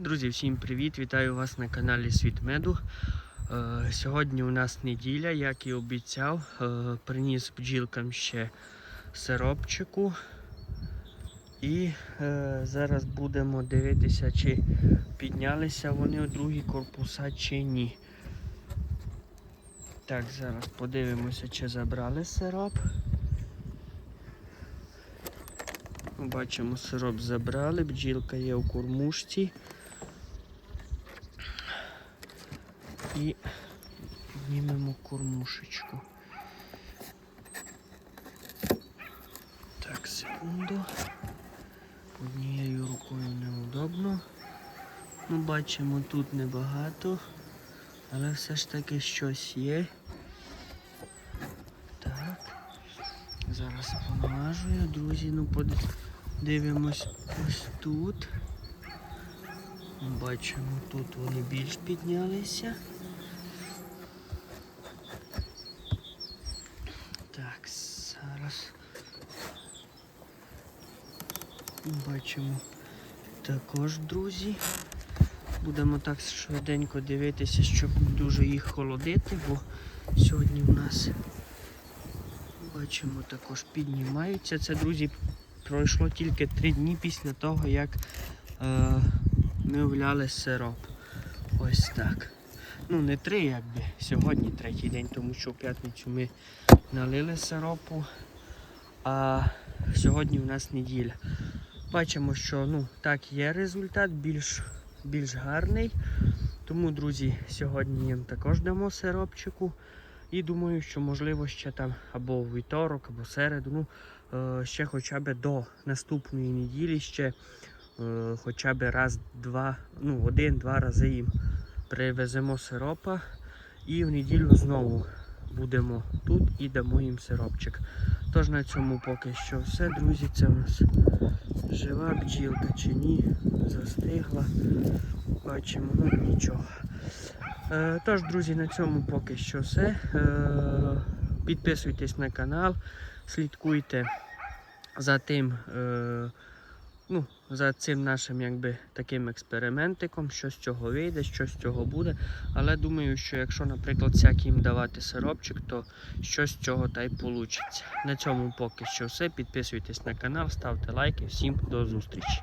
Друзі, всім привіт! Вітаю вас на каналі Світ Меду. Е, Сьогодні у нас неділя, як і обіцяв, Е, приніс бджілкам ще сиропчику. І е, зараз будемо дивитися, чи піднялися вони у другі корпуса чи ні. Так, зараз подивимося, чи забрали сироп. Бачимо, сироп забрали, бджілка є у кормушці. І піднімемо кормушечку. Так, секунду. Однією рукою неудобно. Ну, бачимо, тут небагато, але все ж таки щось є. Так. Зараз помажую, друзі, ну подивимось ось тут. Бачимо, тут вони більш піднялися. Так, зараз бачимо також, друзі. Будемо так швиденько дивитися, щоб дуже їх холодити, бо сьогодні у нас бачимо також піднімаються. Це, друзі, пройшло тільки три дні після того, як е, ми вляли сироп. Ось так. Ну, не три, якби. Сьогодні третій день, тому що в п'ятницю ми налили сиропу, а сьогодні у нас неділя. Бачимо, що ну, так є результат, більш, більш гарний. Тому, друзі, сьогодні їм також дамо сиропчику. І думаю, що можливо ще там або в вівторок, або середу, ну, е, ще хоча б до наступної неділі ще хоча б раз-два, ну, один-два рази їм привеземо сиропа. І в неділю знову будемо тут і дамо їм сиропчик. Тож на цьому поки що все, друзі. Це у нас жива бджілка чи ні, застигла. Бачимо, ну нічого. Е, Тож, друзі, на цьому поки що все. Е, Підписуйтесь на канал, слідкуйте за тим, е, ну, за цим нашим якби, таким експериментиком, що з цього вийде, що з цього буде. Але думаю, що якщо, наприклад, всяким давати сиропчик, то щось з цього та й вийде. На цьому поки що все. Підписуйтесь на канал, ставте лайки. Всім до зустрічі.